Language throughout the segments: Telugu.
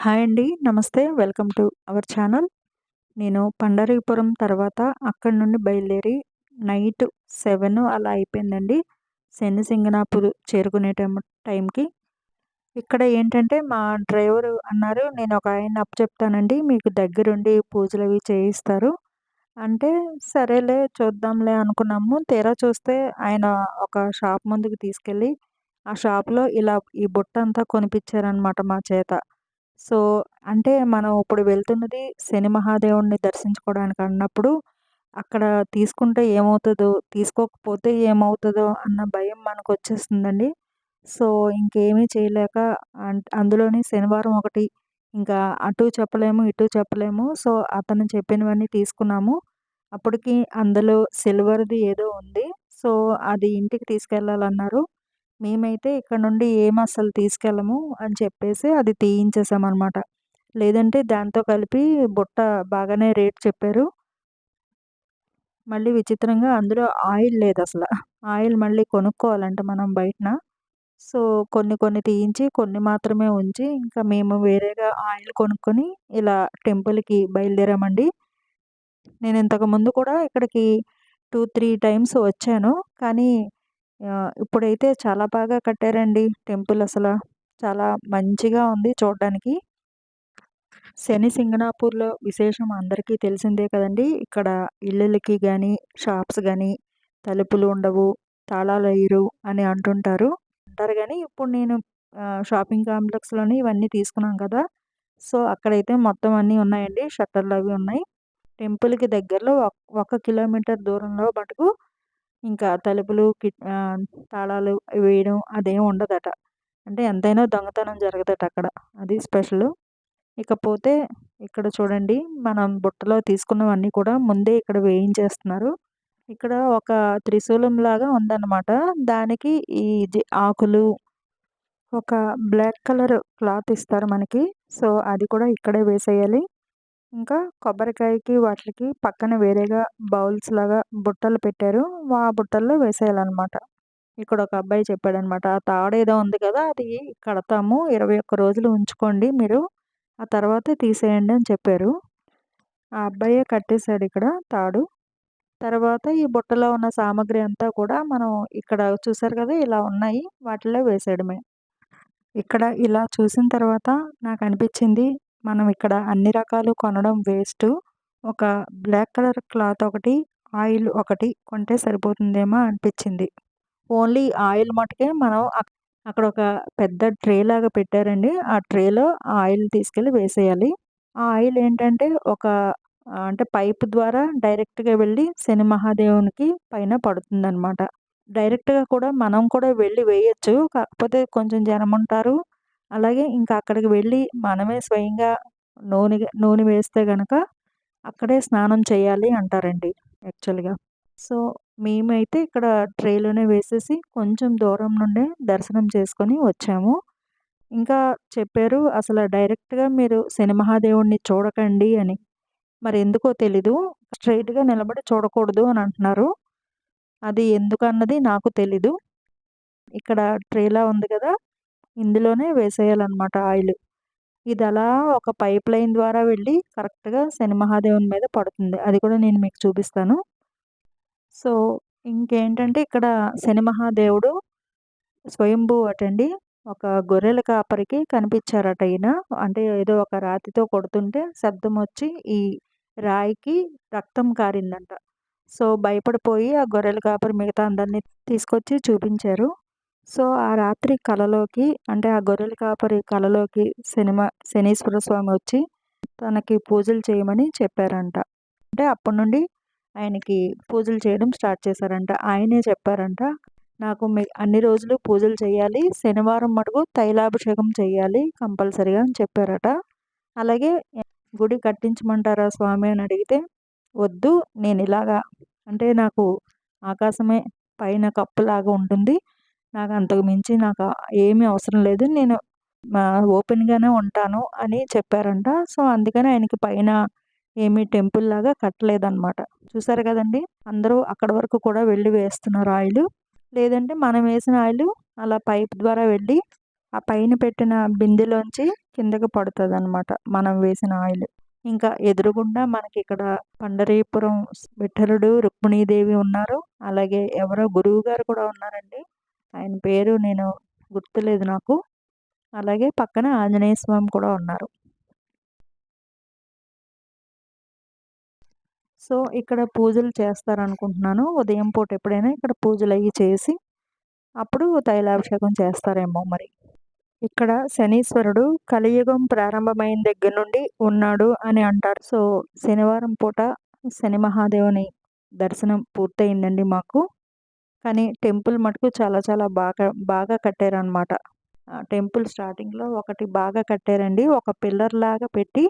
హాయ్ అండి. నమస్తే. Welcome to our channel. నేను పండరీపురం తర్వాత అక్కడి నుండి బయలుదేరి నైట్ సెవెన్ అలా అయిపోయిందండి. శని సింగనాపూర్ చేరుకునే టైం టైంకి ఇక్కడ ఏంటంటే మా డ్రైవర్ అన్నారు నేను ఒక ఆయన అప్ చెప్తానండి. మీకు దగ్గరుండి పూజలు అవి చేయిస్తారు. అంటే సరేలే చూద్దాంలే అనుకున్నాము. తీరా చూస్తే ఆయన ఒక షాప్ ముందుకు తీసుకెళ్ళి ఆ షాప్లో ఇలా ఈ బుట్ట అంతా కొనిపించారనమాట మా చేత. సో అంటే మనం ఇప్పుడు వెళ్తున్నది శని మహాదేవుడిని దర్శించుకోవడానికి అన్నప్పుడు అక్కడ తీసుకుంటే ఏమవుతుందో తీసుకోకపోతే ఏమవుతుందో అన్న భయం మనకు వచ్చేస్తుందండి సో ఇంకేమీ చేయలేక అందులోని శనివారం ఒకటి ఇంకా అటు చెప్పలేము ఇటు చెప్పలేము. సో అతను చెప్పినవన్నీ తీసుకున్నాము. అప్పటికి అందులో సిల్వర్ది ఏదో ఉంది. సో అది ఇంటికి తీసుకెళ్ళాలన్నారు. మేమైతే ఇక్కడ నుండి ఏం అస్సలు తీసుకెళ్ళము అని చెప్పేసి అది తీయించేసామన్నమాట. లేదంటే దాంతో కలిపి బుట్ట బాగానే రేట్ చెప్పారు. మళ్ళీ విచిత్రంగా అందులో ఆయిల్ లేదు అసలు. ఆయిల్ మళ్ళీ కొనుక్కోవాలంట మనం బయటన. సో కొన్ని కొన్ని తీయించి కొన్ని మాత్రమే ఉంచి ఇంకా మేము వేరేగా ఆయిల్ కొనుక్కొని ఇలా టెంపుల్కి బయలుదేరామండి. నేను ఇంతకుముందు కూడా ఇక్కడికి టూ త్రీ టైమ్స్ వచ్చాను. కానీ ఇప్పుడైతే చాలా బాగా కట్టారండి టెంపుల్ అసలు. చాలా మంచిగా ఉంది చూడడానికి. శని సింగనాపూర్లో విశేషం అందరికీ తెలిసిందే కదండి. ఇక్కడ ఇళ్ళకి కానీ షాప్స్ కానీ తలుపులు ఉండవు తాళాలు వేయరు అని అంటుంటారు. అంటారు కానీ ఇప్పుడు నేను షాపింగ్ కాంప్లెక్స్లోని ఇవన్నీ తీసుకున్నాం కదా. సో అక్కడైతే మొత్తం అన్నీ ఉన్నాయండి. షట్టర్లు అవి ఉన్నాయి. టెంపుల్కి దగ్గరలో ఒక కిలోమీటర్ దూరంలో మటుకు ఇంకా తలుపులు తాళాలు వేయడం అదేం ఉండదట. అంటే ఎంతైనా దొంగతనం జరగదట అక్కడ. అది స్పెషల్. ఇకపోతే ఇక్కడ చూడండి మనం బుట్టలో తీసుకున్నవన్నీ కూడా ముందే ఇక్కడ వేయించేస్తున్నారు. ఇక్కడ ఒక త్రిశూలం లాగా ఉందన్నమాట. దానికి ఈ ఆకులు ఒక బ్లాక్ కలర్ క్లాత్ ఇస్తారు మనకి. సో అది కూడా ఇక్కడే వేసేయాలి. ఇంకా కొబ్బరికాయకి వాటికి పక్కన వేరేగా బౌల్స్ లాగా బుట్టలు పెట్టారు. ఆ బుట్టల్లో వేసేయాలన్నమాట. ఇక్కడ ఒక అబ్బాయి చెప్పాడనమాట ఆ తాడు ఏదో ఉంది కదా అది కడతాము ఇరవై ఒక్క రోజులు ఉంచుకోండి మీరు ఆ తర్వాత తీసేయండి అని చెప్పారు. ఆ అబ్బాయే కట్టేశాడు ఇక్కడ తాడు. తర్వాత ఈ బుట్టలో ఉన్న సామాగ్రి అంతా కూడా మనం ఇక్కడ చూసారు కదా ఇలా ఉన్నాయి వాటిలో వేసేయడమే. ఇక్కడ ఇలా చూసిన తర్వాత నాకు అనిపించింది మనం ఇక్కడ అన్ని రకాలు కొనడం వేస్ట్. ఒక బ్లాక్ కలర్ క్లాత్ ఒకటి ఆయిల్ ఒకటి కొంటే సరిపోతుందేమో అనిపించింది. ఓన్లీ ఆయిల్ మటుకే మనం అక్కడ ఒక పెద్ద ట్రే లాగా పెట్టారండి. ఆ ట్రేలో ఆయిల్ తీసుకెళ్ళి వేసేయాలి. ఆ ఆయిల్ ఏంటంటే ఒక అంటే పైప్ ద్వారా డైరెక్ట్గా వెళ్ళి శని మహాదేవునికి పైన పడుతుందన్నమాట. డైరెక్ట్గా కూడా మనం కూడా వెళ్ళి వేయచ్చు. కాకపోతే కొంచెం జనం ఉంటారు అలాగే ఇంకా అక్కడికి వెళ్ళి మనమే స్వయంగా నూనె నూనె వేస్తే కనుక అక్కడే స్నానం చేయాలి అంటారండి యాక్చువల్గా. సో మేమైతే ఇక్కడ ట్రేలోనే వేసేసి కొంచెం దూరం నుండే దర్శనం చేసుకొని వచ్చాము. ఇంకా చెప్పారు అసలు డైరెక్ట్గా మీరు శని చూడకండి అని. మరి ఎందుకో తెలీదు స్ట్రైట్గా నిలబడి చూడకూడదు అని అంటున్నారు. అది ఎందుకన్నది నాకు తెలీదు. ఇక్కడ ట్రేలా ఉంది కదా ఇందులోనే వేసేయాలన్నమాట ఆయిల్. ఇది అలా ఒక పైప్ లైన్ ద్వారా వెళ్ళి కరెక్ట్గా శని మహాదేవుని మీద పడుతుంది. అది కూడా నేను మీకు చూపిస్తాను. సో ఇంకేంటంటే ఇక్కడ శని మహాదేవుడు స్వయంభూ అటండి ఒక గొర్రెల కాపరికి కనిపించారట ఈయన. అంటే ఏదో ఒక రాతితో కొడుతుంటే శబ్దం వచ్చి ఈ రాయికి రక్తం కారిందంట. సో భయపడిపోయి ఆ గొర్రెల కాపరి మిగతా అందరినీ తీసుకొచ్చి చూపించారు. సో ఆ రాత్రి కలలోకి అంటే ఆ గొర్రెల కాపరి కలలోకి సినిమా శనీశ్వర స్వామి వచ్చి తనకి పూజలు చేయమని చెప్పారంట. అంటే అప్పటి నుండి ఆయనకి పూజలు చేయడం స్టార్ట్ చేశారంట. ఆయనే చెప్పారంట నాకు మీ అన్ని రోజులు పూజలు చేయాలి శనివారం మటుకు తైలాభిషేకం చేయాలి కంపల్సరిగా అని చెప్పారట. అలాగే గుడి కట్టించమంటారా స్వామి అని అడిగితే వద్దు నేను ఇలాగా అంటే నాకు ఆకాశమే పైన కప్పులాగా ఉంటుంది నాకు అంతకు మించి నాకు ఏమీ అవసరం లేదు. నేను ఓపెన్గానే ఉంటాను అని చెప్పారంట. సో అందుకని ఆయనకి పైన ఏమీ టెంపుల్ లాగా కట్టలేదన్నమాట. చూసారు కదండి? అందరూ అక్కడ వరకు కూడా వెళ్ళి వేస్తున్నారు ఆయిల్. లేదంటే మనం వేసిన ఆయిల్ అలా పైప్ ద్వారా వెళ్ళి ఆ పైన పెట్టిన బిందెలోంచి కిందకి పడుతుంది అనమాట మనం వేసిన ఆయిల్. ఇంకా ఎదురుగుండా మనకి ఇక్కడ పండరీపురం విఠలుడు రుక్మిణీదేవి ఉన్నారు. అలాగే ఎవరో గురువు గారు కూడా ఉన్నారండి. ఆయన పేరు నేను గుర్తులేదు నాకు. అలాగే పక్కన ఆంజనేయ స్వామి కూడా ఉన్నారు. సో ఇక్కడ పూజలు చేస్తారనుకుంటున్నాను. ఉదయం పూట ఎప్పుడైనా ఇక్కడ పూజలు అవి చేసి అప్పుడు తైలాభిషేకం చేస్తారేమో మరి. ఇక్కడ శనీశ్వరుడు కలియుగం ప్రారంభమైన దగ్గర నుండి ఉన్నాడు అని అంటారు. సో శనివారం పూట శని మహాదేవుని దర్శనం పూర్తయిందండి మాకు. కానీ టెంపుల్ మటుకు చాలా చాలా బాగా బాగా కట్టారనమాట టెంపుల్ స్టార్టింగ్లో ఒకటి బాగా కట్టారండి. ఒక పిల్లర్ లాగా పెట్టి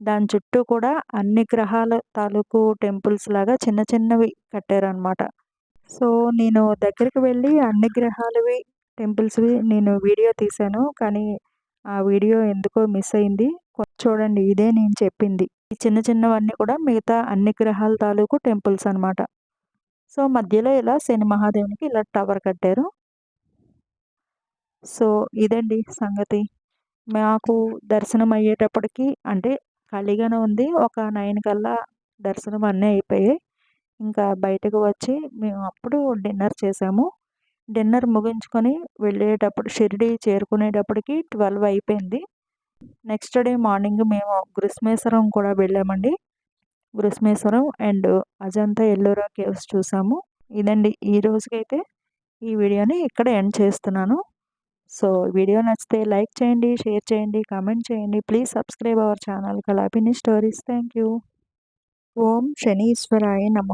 దాని చుట్టూ కూడా అన్ని గ్రహాల తాలూకు టెంపుల్స్ లాగా చిన్న చిన్నవి కట్టారనమాట సో నేను దగ్గరికి వెళ్ళి అన్ని గ్రహాలవి టెంపుల్స్వి నేను వీడియో తీశాను. కానీ ఆ వీడియో ఎందుకో మిస్ అయింది. చూడండి ఇదే నేను చెప్పింది. ఈ చిన్న చిన్నవన్నీ కూడా మిగతా అన్ని గ్రహాల తాలూకు టెంపుల్స్ అనమాట సో మధ్యలో ఇలా శని మహాదేవునికి ఇలా టవర్ కట్టారు. సో ఇదండి సంగతి. మాకు దర్శనం అయ్యేటప్పటికి అంటే ఖాళీగానే ఉంది. ఒక నైన్ కల్లా దర్శనం అన్నీ అయిపోయాయి. ఇంకా బయటకు వచ్చి మేము అప్పుడు డిన్నర్ చేసాము. డిన్నర్ ముగించుకొని వెళ్ళేటప్పుడు షిరిడి చేరుకునేటప్పటికి ట్వెల్వ్ అయిపోయింది. నెక్స్ట్ డే మార్నింగ్ మేము గృష్మేశ్వరం కూడా వెళ్ళామండి. గృస్మేశ్వరం అండ్ అజంతా ఎల్లోరా కేవ్స్ చూసాము. ఇదండి ఈ రోజుకైతే ఈ వీడియోని ఇక్కడ ఎండ్ చేస్తున్నాను. సో వీడియో నచ్చితే లైక్ చేయండి షేర్ చేయండి కామెంట్ చేయండి. Please subscribe our channel Kalapini stories. Thank you ఓం శనీశ్వరాయ నమ.